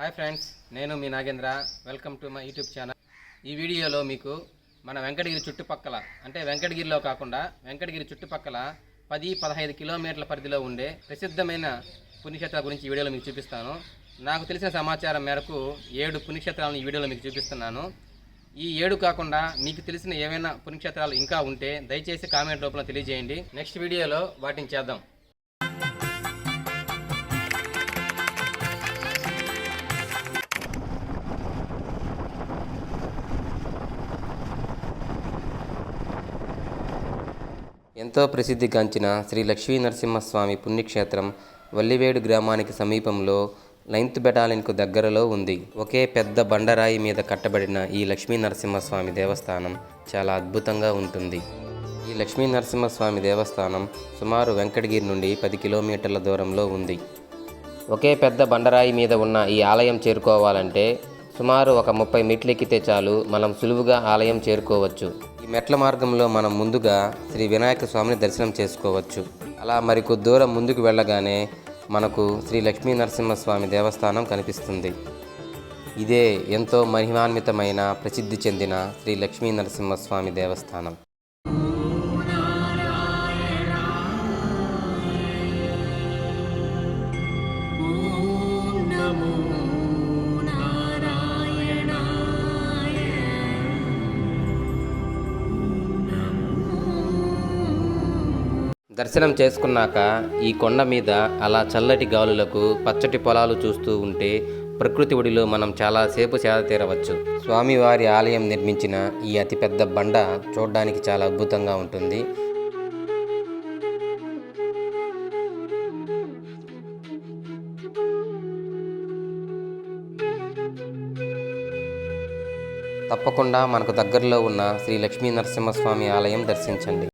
Hi friends నేను మీ Nagendra. Welcome to my YouTube channel. ఈ వీడియోలో మీకు మన వెంకటగిరి చుట్టుపక్కల అంటే వెంకటగిరిలో కాకుండా వెంకటగిరి చుట్టుపక్కల పది పదహైదు కిలోమీటర్ల పరిధిలో ఉండే ప్రసిద్ధమైన పుణ్యక్షేత్రాల గురించి ఈ వీడియోలో మీకు చూపిస్తాను. నాకు తెలిసిన సమాచారం మేరకు ఏడు పుణ్యక్షేత్రాలను ఈ వీడియోలో మీకు చూపిస్తున్నాను. ఈ ఏడు కాకుండా మీకు తెలిసిన ఏవైనా పుణ్యక్షేత్రాలు ఇంకా ఉంటే దయచేసి కామెంట్ రూపంలో తెలియజేయండి. నెక్స్ట్ వీడియోలో వాటిని చేద్దాం. ఎంతో ప్రసిద్ధిగాంచిన శ్రీ లక్ష్మీ నరసింహస్వామి పుణ్యక్షేత్రం వల్లివేడు గ్రామానికి సమీపంలో లైంత్ బెటాలియన్కు దగ్గరలో ఉంది. ఒకే పెద్ద బండరాయి మీద కట్టబడిన ఈ లక్ష్మీ నరసింహస్వామి దేవస్థానం చాలా అద్భుతంగా ఉంటుంది. ఈ లక్ష్మీ నరసింహస్వామి దేవస్థానం సుమారు వెంకటగిరి నుండి పది కిలోమీటర్ల దూరంలో ఉంది. ఒకే పెద్ద బండరాయి మీద ఉన్న ఈ ఆలయం చేరుకోవాలంటే సుమారు ఒక ముప్పై మెట్లు ఎక్కితే చాలు మనం సులువుగా ఆలయం చేరుకోవచ్చు. ఈ మెట్ల మార్గంలో మనం ముందుగా శ్రీ వినాయక స్వామిని దర్శనం చేసుకోవచ్చు. అలా మరికొద్ది దూరం ముందుకు వెళ్ళగానే మనకు శ్రీ లక్ష్మీ నరసింహస్వామి దేవస్థానం కనిపిస్తుంది. ఇదే ఎంతో మహిమాన్వితమైన ప్రసిద్ధి చెందిన శ్రీ లక్ష్మీ నరసింహస్వామి దేవస్థానం. దర్శనం చేసుకున్నాక ఈ కొండ మీద అలా చల్లటి గాలులకు పచ్చటి పొలాలు చూస్తూ ఉంటే ప్రకృతి ఒడిలో మనం చాలాసేపు సేద తీరవచ్చు. స్వామివారి ఆలయం నిర్మించిన ఈ అతిపెద్ద బండ చూడడానికి చాలా అద్భుతంగా ఉంటుంది. తప్పకుండా మనకు దగ్గరలో ఉన్న శ్రీ లక్ష్మీ నరసింహస్వామి ఆలయం దర్శించండి.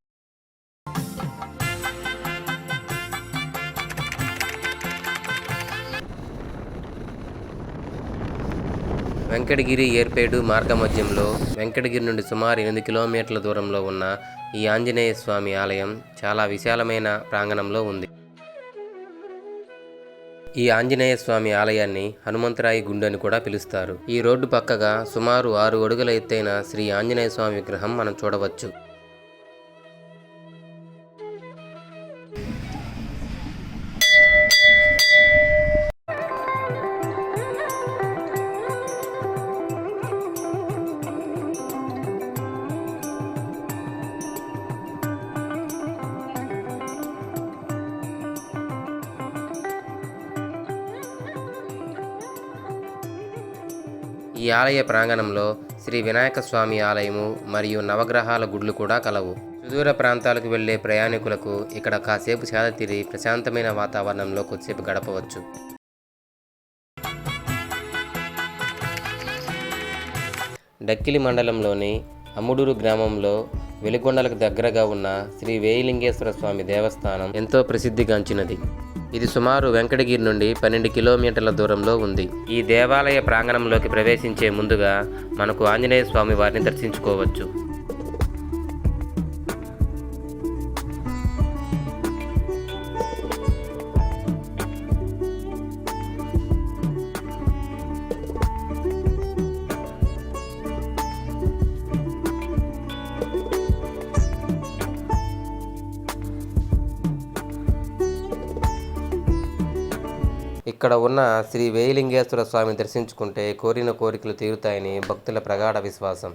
వెంకటగిరి ఏర్పేడు మార్గమధ్యంలో వెంకటగిరి నుండి సుమారు ఎనిమిది కిలోమీటర్ల దూరంలో ఉన్న ఈ ఆంజనేయ స్వామి ఆలయం చాలా విశాలమైన ప్రాంగణంలో ఉంది. ఈ ఆంజనేయ స్వామి ఆలయాన్ని హనుమంతరాయి గుండె అని కూడా పిలుస్తారు. ఈ రోడ్డు పక్కగా సుమారు ఆరు అడుగుల ఎత్తైన శ్రీ ఆంజనేయ స్వామి విగ్రహం మనం చూడవచ్చు. ఈ ఆలయ ప్రాంగణంలో శ్రీ వినాయక స్వామి ఆలయము మరియు నవగ్రహాల గుడ్లు కూడా కలవు. సుదూర ప్రాంతాలకు వెళ్ళే ప్రయాణికులకు ఇక్కడ కాసేపు సేద తీరి ప్రశాంతమైన వాతావరణంలో కొద్దిసేపు గడపవచ్చు. డక్కిలి మండలంలోని అమ్ముడూరు గ్రామంలో వెలిగొండలకు దగ్గరగా ఉన్న శ్రీ వేయిలింగేశ్వర స్వామి దేవస్థానం ఎంతో ప్రసిద్ధిగాంచినది. ఇది సుమారు వెంకటగిరి నుండి పన్నెండు కిలోమీటర్ల దూరంలో ఉంది. ఈ దేవాలయ ప్రాంగణంలోకి ప్రవేశించే ముందుగా మనకు ఆంజనేయ స్వామి వారిని దర్శించుకోవచ్చు. ఇక్కడ ఉన్న శ్రీ వేయిలింగేశ్వర స్వామి దర్శించుకుంటే కోరిన కోరికలు తీరుతాయని భక్తుల ప్రగాఢ విశ్వాసం.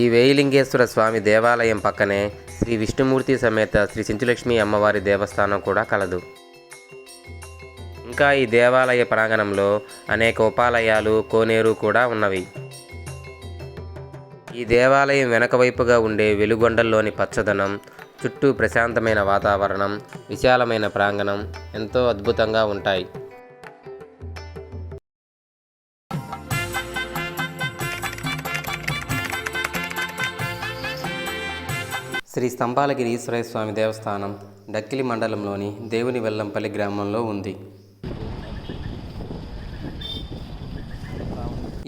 ఈ వేయిలింగేశ్వర స్వామి దేవాలయం పక్కనే శ్రీ విష్ణుమూర్తి సమేత శ్రీ చించులక్ష్మి అమ్మవారి దేవస్థానం కూడా కలదు. ఇంకా ఈ దేవాలయ ప్రాంగణంలో అనేక ఉపాలయాలు కోనేరు కూడా ఉన్నవి. ఈ దేవాలయం వెనక వైపుగా ఉండే వెలుగొండల్లోని పచ్చదనం చుట్టూ ప్రశాంతమైన వాతావరణం విశాలమైన ప్రాంగణం ఎంతో అద్భుతంగా ఉంటాయి. శ్రీ స్తంభాలగిరి ఈశ్వరయ స్వామి దేవస్థానం డక్కిలి మండలంలోని దేవుని వెల్లంపల్లి గ్రామంలో ఉంది.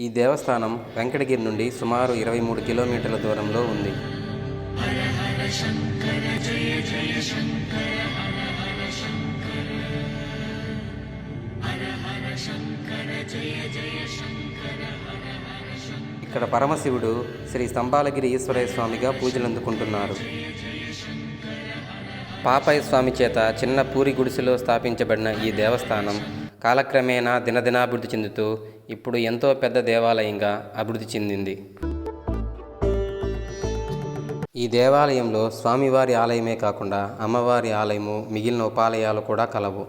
ఈ దేవస్థానం వెంకటగిరి నుండి సుమారు ఇరవై మూడు కిలోమీటర్ల దూరంలో ఉంది. ఇక్కడ పరమశివుడు శ్రీ స్తంభాలగిరి ఈశ్వరయ్య స్వామిగా పూజలు అందుకుంటున్నారు. పాపయ్య స్వామి చేత చిన్న పూరి గుడిసెలో స్థాపించబడిన ఈ దేవస్థానం కాలక్రమేణా దినదినాభివృద్ధి చెందుతూ ఇప్పుడు ఎంతో పెద్ద దేవాలయంగా అభివృద్ధి చెందింది. ఈ దేవాలయంలో స్వామివారి ఆలయమే కాకుండా అమ్మవారి ఆలయము మిగిలిన ఉపాలయాలు కూడా కలవు.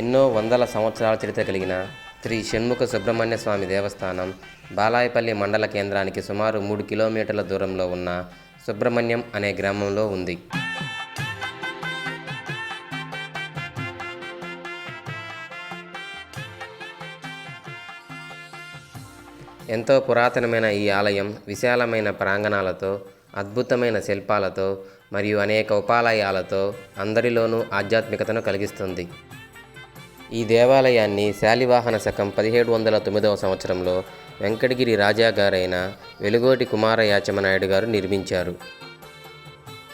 ఎన్నో వందల సంవత్సరాల చరిత్ర కలిగిన శ్రీ షణ్ముఖ సుబ్రహ్మణ్య స్వామి దేవస్థానం బాలాయపల్లి మండల కేంద్రానికి సుమారు మూడు కిలోమీటర్ల దూరంలో ఉన్న సుబ్రహ్మణ్యం అనే గ్రామంలో ఉంది. ఎంతో పురాతనమైన ఈ ఆలయం విశాలమైన ప్రాంగణాలతో అద్భుతమైన శిల్పాలతో మరియు అనేక ఉపాలయాలతో అందరిలోనూ ఆధ్యాత్మికతను కలిగిస్తుంది. ఈ దేవాలయాన్ని శాలివాహన శకం పదిహేడు వందల తొమ్మిదవ సంవత్సరంలో వెంకటగిరి రాజా గారైన వెలుగోటి కుమారయాచమనాయుడు గారు నిర్మించారు.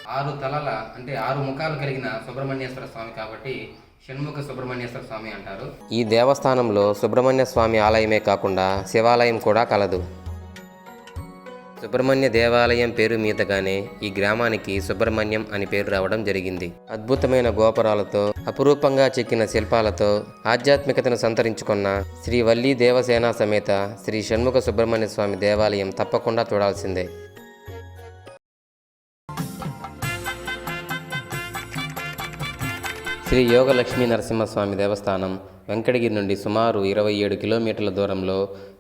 ఆరు తలల అంటే ఆరు ముఖాలు కలిగిన సుబ్రహ్మణ్యేశ్వర స్వామి కాబట్టి షణ్ముఖ సుబ్రహ్మణ్యేశ్వర స్వామి అంటారు. ఈ దేవస్థానంలో సుబ్రహ్మణ్య స్వామి ఆలయమే కాకుండా శివాలయం కూడా కలదు. సుబ్రహ్మణ్య దేవాలయం పేరు మీదగానే ఈ గ్రామానికి సుబ్రహ్మణ్యం అని పేరు రావడం జరిగింది. అద్భుతమైన గోపురాలతో అపురూపంగా చెక్కిన శిల్పాలతో ఆధ్యాత్మికతను సంతరించుకున్న శ్రీ వల్లీ దేవసేన సమేత శ్రీ షణ్ముఖ సుబ్రహ్మణ్య స్వామి దేవాలయం తప్పకుండా చూడాల్సిందే. శ్రీ యోగ లక్ష్మీ నరసింహస్వామి దేవస్థానం వెంకటగిరి నుండి సుమారు ఇరవై ఏడు కిలోమీటర్ల దూరంలో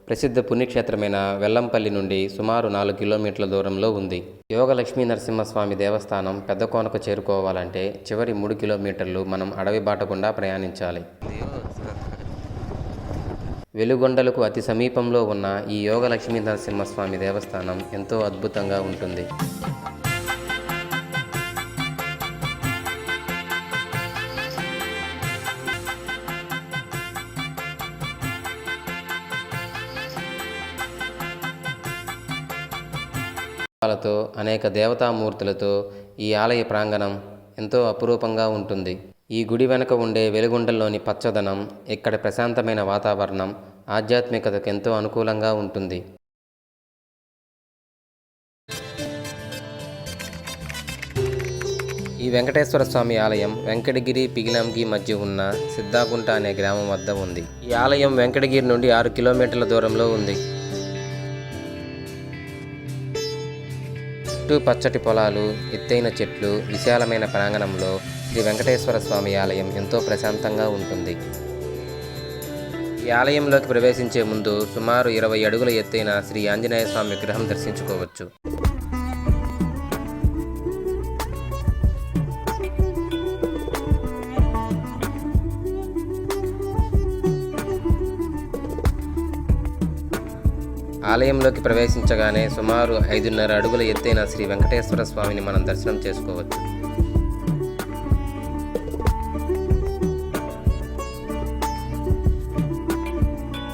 ప్రసిద్ధ పుణ్యక్షేత్రమైన వెల్లంపల్లి నుండి సుమారు నాలుగు కిలోమీటర్ల దూరంలో ఉంది. యోగ లక్ష్మీ నరసింహస్వామి దేవస్థానం పెద్ద కోనకు చేరుకోవాలంటే చివరి మూడు కిలోమీటర్లు మనం అడవి బాటకుండా ప్రయాణించాలి. వెలుగొండలకు అతి సమీపంలో ఉన్న ఈ యోగ లక్ష్మీ నరసింహస్వామి దేవస్థానం ఎంతో అద్భుతంగా ఉంటుంది. తో అనేక దేవతామూర్తులతో ఈ ఆలయ ప్రాంగణం ఎంతో అపురూపంగా ఉంటుంది. ఈ గుడి వెనక ఉండే వెలుగుండల్లోని పచ్చదనం ఇక్కడ ప్రశాంతమైన వాతావరణం ఆధ్యాత్మికతకు ఎంతో అనుకూలంగా ఉంటుంది. ఈ వెంకటేశ్వర స్వామి ఆలయం వెంకటగిరి పిగిలంగి మధ్య ఉన్న సిద్ధాగుంట అనే గ్రామం వద్ద ఉంది. ఈ ఆలయం వెంకటగిరి నుండి ఆరు కిలోమీటర్ల దూరంలో ఉంది. చుట్టూ పచ్చటి పొలాలు ఎత్తైన చెట్లు విశాలమైన ప్రాంగణంలో శ్రీ వెంకటేశ్వర స్వామి ఆలయం ఎంతో ప్రశాంతంగా ఉంటుంది. ఈ ఆలయంలోకి ప్రవేశించే ముందు సుమారు ఇరవై అడుగుల ఎత్తైన శ్రీ ఆంజనేయ స్వామి విగ్రహం దర్శించుకోవచ్చు. ఆలయంలోకి ప్రవేశించగానే సుమారు ఐదున్నర అడుగుల ఎత్తైన శ్రీ వెంకటేశ్వర స్వామిని మనం దర్శనం చేసుకోవచ్చు.